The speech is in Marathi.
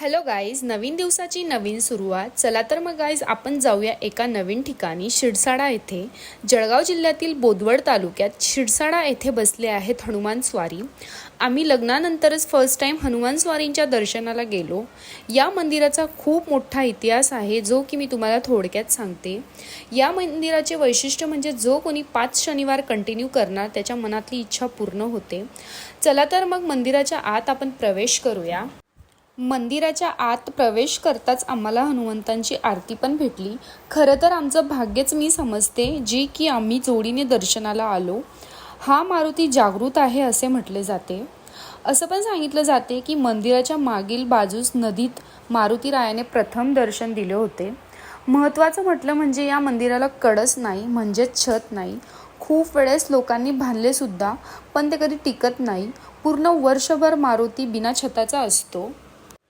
हॅलो गाईज नवीन दिवसाची नवीन सुरुवात. चला तर मग गाईज आपण जाऊया एका नवीन ठिकाणी शिरसाडा येथे. जळगाव जिल्ह्यातील बोदवड तालुक्यात शिरसाडा येथे बसले आहेत हनुमान स्वारी. आम्ही लग्नानंतरच फर्स्ट टाईम हनुमान स्वारींच्या दर्शनाला गेलो. या मंदिराचा खूप मोठा इतिहास आहे जो की मी तुम्हाला थोडक्यात सांगते. या मंदिराचे वैशिष्ट्य म्हणजे जो कोणी पाच शनिवार कंटिन्यू करणार त्याच्या मनातली इच्छा पूर्ण होते. चला तर मग मंदिराच्या आत आपण प्रवेश करूया. मंदिराच्या आत प्रवेश करताच आम्हाला हनुमंतांची आरती पण भेटली. खरं तर आमचं भाग्यच मी समजते जी की आम्ही जोडीने दर्शनाला आलो. हा मारुती जागृत आहे असे म्हटले जाते. असं पण सांगितलं जाते की मंदिराच्या मागील बाजूस नदीत मारुतीरायाने प्रथम दर्शन दिले होते. महत्त्वाचं म्हटलं म्हणजे या मंदिराला कडस नाही म्हणजेच छत नाही. खूप वेळेस लोकांनी बांधलेसुद्धा पण ते कधी टिकत नाही. पूर्ण वर्षभर मारुती बिना छताचा असतो.